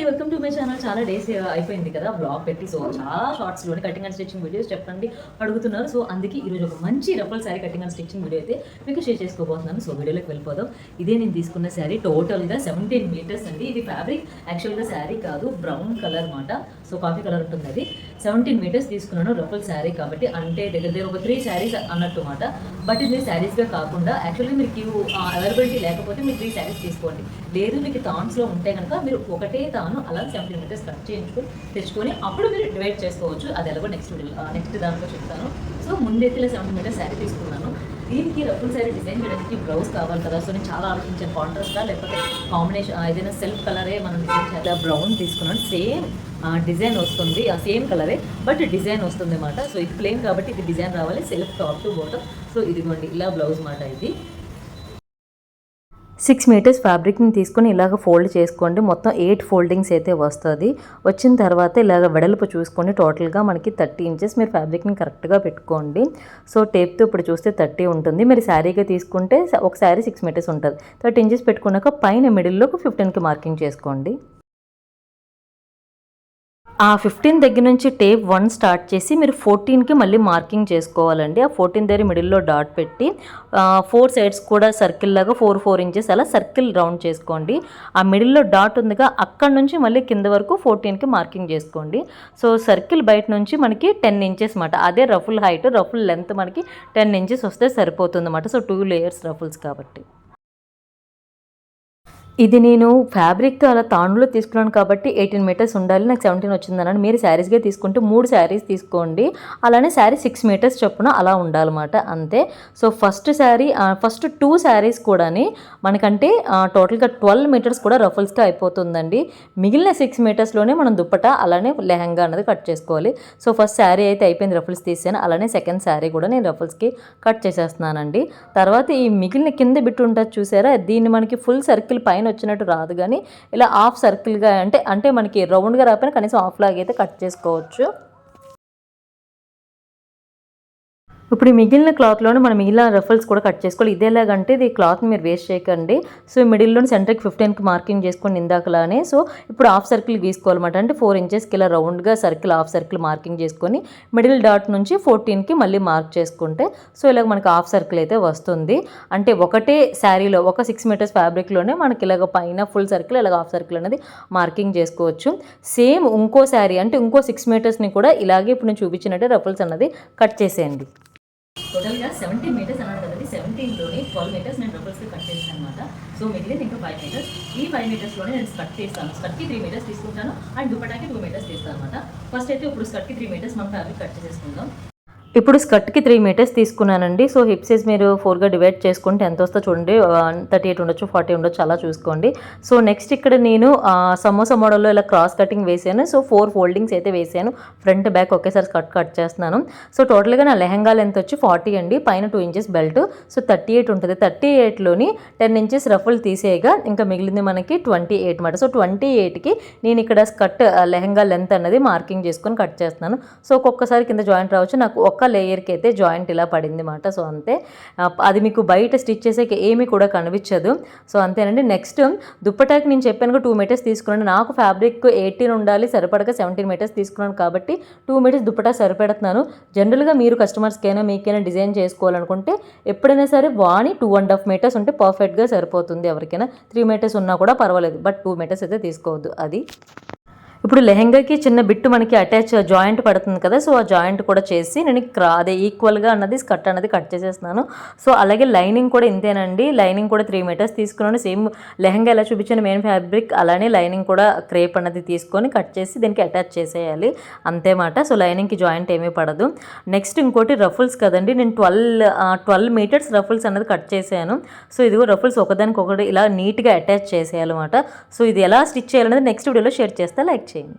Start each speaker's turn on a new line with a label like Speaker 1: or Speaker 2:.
Speaker 1: అండి welcome to my channel చాలా days uh, అయిపోయింది కదా బ్లాగ్ పెట్టి. సో చాలా షార్ట్స్లోనే కటింగ్ అండ్ స్టిచ్చింగ్ వీడియోస్ చెప్పండి అడుగుతున్నారు. సో అందుకే ఈరోజు ఒక మంచి ruffle sari cutting and stitching video అయితే మీకు షేర్ చేసుకోబోతున్నాను. సో వీడియోలోకి వెళ్ళిపోదాం. ఇదే నేను తీసుకున్న శారీ టోటల్గా సెవెంటీన్ మీటర్స్ అండి. ఇది ఫ్యాబ్రిక్ యాక్చువల్గా శారీ కాదు బ్రౌన్ కలర్ మాట. సో కాఫీ కలర్ ఉంటుంది అది. సెవెంటీన్ మీటర్స్ తీసుకున్నాను రఫల్ శారీ కాబట్టి అంటే దగ్గర దగ్గర ఒక త్రీ శారీస్ అన్నట్టు మాట. బట్ ఇది శారీస్గా కాకుండా యాక్చువల్లీ మీరు క్యూ అవైలబిలిటీ uh, లేకపోతే మీరు త్రీ శారీస్ తీసుకోండి. లేదు మీకు థాన్స్లో ఉంటే కనుక మీరు ఒకటే తాను అలా సెవెంటీ మీటర్స్ కట్ చేయించుకొని తెచ్చుకొని అప్పుడు మీరు డివైడ్ చేసుకోవచ్చు. అది ఎలాగో నెక్స్ట్ నెక్స్ట్ దాంట్లో చెప్తాను. సో ముందైతే సెవెంటీ మీటర్స్ శారీ తీసుకున్నాను. దీనికి రఫుల్ శారీ డిజైన్ చేయడానికి బ్లౌజ్ కావాలి కదా. సో నేను చాలా ఆలోచించాను. కాంట్రాస్టా లేకపోతే కాంబినేషన్ ఏదైనా సెల్ఫ్ కలరే మనం డిజైన్ చేయాలి. బ్రౌన్ తీసుకున్నాను. సేమ్ డిజైన్ వస్తుంది. ఆ సేమ్ కలరే బట్ డిజైన్ వస్తుంది అన్నమాట సో ఇది ప్లేన్ కాబట్టి ఇది డిజైన్ రావాలి. Self top to bottom so ఇదిగోండి ఇలా బ్లౌజ్ మాట ఇది. సిక్స్ మీటర్స్ ఫ్యాబ్రిక్ని తీసుకొని ఇలాగ ఫోల్డ్ చేసుకోండి. మొత్తం ఎయిట్ ఫోల్డింగ్స్ అయితే వస్తుంది. వచ్చిన తర్వాత ఇలాగ వెడల్పు చూసుకోండి. టోటల్గా మనకి థర్టీ ఇంచెస్ మీరు ఫ్యాబ్రిక్ని కరెక్ట్గా పెట్టుకోండి. సో టేప్తో ఇప్పుడు చూస్తే థర్టీ ఉంటుంది. మీరు శారీగా తీసుకుంటే ఒక శారీ సిక్స్ మీటర్స్ ఉంటుంది. థర్టీ ఇంచెస్ పెట్టుకున్నాక పైన మిడిల్లో ఫిఫ్టీన్కి మార్కింగ్ చేసుకోండి. ఆ ఫిఫ్టీన్ దగ్గర నుంచి టేప్ వన్ స్టార్ట్ చేసి మీరు ఫోర్టీన్కి మళ్ళీ మార్కింగ్ చేసుకోవాలండి. ఆ ఫోర్టీన్ దగ్గర మిడిల్లో డాట్ పెట్టి ఫోర్ సైడ్స్ కూడా సర్కిల్ లాగా ఫోర్ ఫోర్ ఇంచెస్ అలా సర్కిల్ రౌండ్ చేసుకోండి. ఆ మిడిల్లో డాట్ ఉందిగా అక్కడ నుంచి మళ్ళీ కింద వరకు ఫోర్టీన్కి మార్కింగ్ చేసుకోండి. సో సర్కిల్ బయట నుంచి మనకి టెన్ ఇంచెస్ అనమాట అదే రఫుల్ హైట్ రఫుల్ లెంత్ మనకి టెన్ ఇంచెస్ వస్తే సరిపోతుంది అనమాట సో టూ లేయర్స్ రఫుల్స్ కాబట్టి. ఇది నేను ఫ్యాబ్రిక్ అలా తాండులో తీసుకున్నాను కాబట్టి ఎయిటీన్ మీటర్స్ ఉండాలి నాకు సెవెంటీన్ వచ్చిందన్నాను. మీరు శారీస్గా తీసుకుంటే మూడు శారీస్ తీసుకోండి. అలానే శారీ సిక్స్ మీటర్స్ చొప్పున అలా ఉండాలన్నమాట అంతే. So first sari first two saris కూడాని మనకంటే టోటల్గా ట్వెల్వ్ మీటర్స్ కూడా రఫల్స్గా అయిపోతుందండి. మిగిలిన సిక్స్ మీటర్స్లోనే మనం దుప్పట అలానే లెహంగా అనేది కట్ చేసుకోవాలి. సో ఫస్ట్ శారీ అయితే అయిపోయింది రఫల్స్ తీసాను. అలానే సెకండ్ శారీ కూడా నేను రఫల్స్కి కట్ చేసేస్తున్నానండి. తర్వాత ఈ మిగిలిన కింద బిట్టు ఉంటుంది చూసారా? దీన్ని మనకి ఫుల్ సర్కిల్ పైన వచ్చినట్టు రాదు. కానీ ఇలా హాఫ్ సర్కిల్గా అంటే అంటే మనకి రౌండ్గా రాకపోయినా కనీసం హాఫ్ లాగా అయితే కట్ చేసుకోవచ్చు. ఇప్పుడు మిగిలిన క్లాత్లోనే మనం మిగిలిన రఫల్స్ కూడా కట్ చేసుకోవాలి. ఇదేలాగంటే ఇది క్లాత్ మీరు వేస్ట్ చేయకండి. సో మిడిల్లో సెంటర్కి ఫిఫ్టీన్కి మార్కింగ్ చేసుకోండి ఇందాకలానే సో ఇప్పుడు హాఫ్ సర్కిల్ గీసుకోవాలన్నమాట. అంటే ఫోర్ ఇంచెస్కి ఇలా రౌండ్గా సర్కిల్ హాఫ్ సర్కిల్ మార్కింగ్ చేసుకొని మిడిల్ డాట్ నుంచి ఫోర్టీన్కి మళ్ళీ మార్క్ చేసుకుంటే సో ఇలాగ మనకి హాఫ్ సర్కిల్ అయితే వస్తుంది. అంటే ఒకటే శారీలో ఒక సిక్స్ మీటర్స్ ఫ్యాబ్రిక్లోనే మనకి ఇలాగ పైన ఫుల్ సర్కిల్ ఇలాగ హాఫ్ సర్కిల్ అనేది మార్కింగ్ చేసుకోవచ్చు. సేమ్ ఇంకో శారీ అంటే ఇంకో సిక్స్ మీటర్స్ని కూడా ఇలాగే ఇప్పుడు నేను చూపించినట్టే రఫల్స్ అన్నది కట్ చేసేయండి. టోటల్గా సెవెంటీన్ మీటర్స్ అన్నాడు కదండి. సెవెంటీన్లోనే ట్వెల్వ్ మీటర్స్ నేను రఫల్స్కి కట్ చేస్తాను అనమాట సో మిగిలిన ఇంకా ఫైవ్ మీటర్స్. ఈ ఫైవ్ మీటర్స్లోనే నేను స్కట్ చేస్తాను. స్కట్కి త్రీ మీటర్స్ తీసుకుంటాను. అండ్ దుపటాకి టూ మీటర్స్ తీస్తాను అనమాట ఫస్ట్ అయితే ఇప్పుడు స్కట్కి త్రీ మీటర్స్ మనం ఫ్యాబ్రిక్ కట్ చేసేసుకుందాం. ఇప్పుడు స్కర్ట్కి త్రీ మీటర్స్ తీసుకున్నానండి. సో హిప్ సైజ్ మీరు ఫోర్గా డివైడ్ చేసుకుంటే ఎంత వస్తా చూడండి. థర్టీ ఎయిట్ ఉండొచ్చు ఫార్టీ ఉండొచ్చు అలా చూసుకోండి. సో నెక్స్ట్ ఇక్కడ నేను సమోసా మోడల్లో ఇలా క్రాస్ కటింగ్ వేసాను. సో ఫోర్ ఫోల్డింగ్స్ అయితే వేసాను. ఫ్రంట్ బ్యాక్ ఒకేసారి స్కర్ట్ కట్ చేస్తున్నాను. సో టోటల్గా నా లెహంగా లెంత్ వచ్చి ఫార్టీ అండి. పైన two inches belt so thirty eight ఉంటుంది. థర్టీ ఎయిట్లోని టెన్ ఇంచెస్ రఫుల్ తీసేయగా ఇంకా మిగిలింది మనకి ట్వంటీ ఎయిట్ మాట. సో ట్వంటీ ఎయిట్కి నేను ఇక్కడ స్కర్ట్ లెహంగా లెంత్ అన్నది మార్కింగ్ చేసుకొని కట్ చేస్తున్నాను. సో ఒక్కొక్కసారి కింద జాయింట్ రావచ్చు. నాకు ఒక్క లేయర్కి అయితే జాయింట్ ఇలా పడింది మాట. సో అంతే. అది మీకు బయట స్టిచ్ చేసేకి ఏమీ కూడా కనిపించదు. సో అంతేనండి. నెక్స్ట్ దుప్పటాకి నేను చెప్పాను టూ మీటర్స్ తీసుకున్నాను. నాకు ఫ్యాబ్రిక్ ఎయిటీన్ ఉండాలి సరిపడక సెవెంటీన్ మీటర్స్ తీసుకున్నాను కాబట్టి టూ మీటర్స్ దుప్పటా సరిపెడుతున్నాను. జనరల్గా మీరు కస్టమర్స్కైనా మీకైనా డిజైన్ చేసుకోవాలనుకుంటే ఎప్పుడైనా సరే వాణి టూ అండ్ హాఫ్ మీటర్స్ ఉంటే పర్ఫెక్ట్గా సరిపోతుంది ఎవరికైనా. త్రీ మీటర్స్ ఉన్నా కూడా పర్వాలేదు. బట్ టూ మీటర్స్ అయితే తీసుకోవద్దు. అది. ఇప్పుడు లెహెంగాకి చిన్న బిట్టు మనకి అటాచ్ జాయింట్ పడుతుంది కదా సో ఆ జాయింట్ కూడా చేసి నేను క్రా అదే ఈక్వల్గా అన్నది కట్ అన్నది కట్ చేసేస్తున్నాను. సో అలాగే లైనింగ్ కూడా ఇంతేనండి. లైనింగ్ కూడా త్రీ మీటర్స్ తీసుకున్నాను. సేమ్ లెహంగా ఎలా చూపించిన మెయిన్ ఫ్యాబ్రిక్ అలానే లైనింగ్ కూడా క్రేప్ అన్నది తీసుకొని కట్ చేసి దీనికి అటాచ్ చేసేయాలి. అంతేమాట సో లైనింగ్కి జాయింట్ ఏమీ పడదు. నెక్స్ట్ ఇంకోటి రఫుల్స్ కదండి. నేను ట్వెల్వ్ ట్వెల్వ్ మీటర్స్ రఫుల్స్ అన్నది కట్ చేశాను సో ఇదిగో రఫుల్స్ ఒకదానికి ఒకటి ఇలా నీట్గా అటాచ్ చేసేయాలన్నమాట సో ఇది ఎలా స్టిచ్ చేయాలనేది నెక్స్ట్ వీడియోలో షేర్ చేస్తే. Like watching.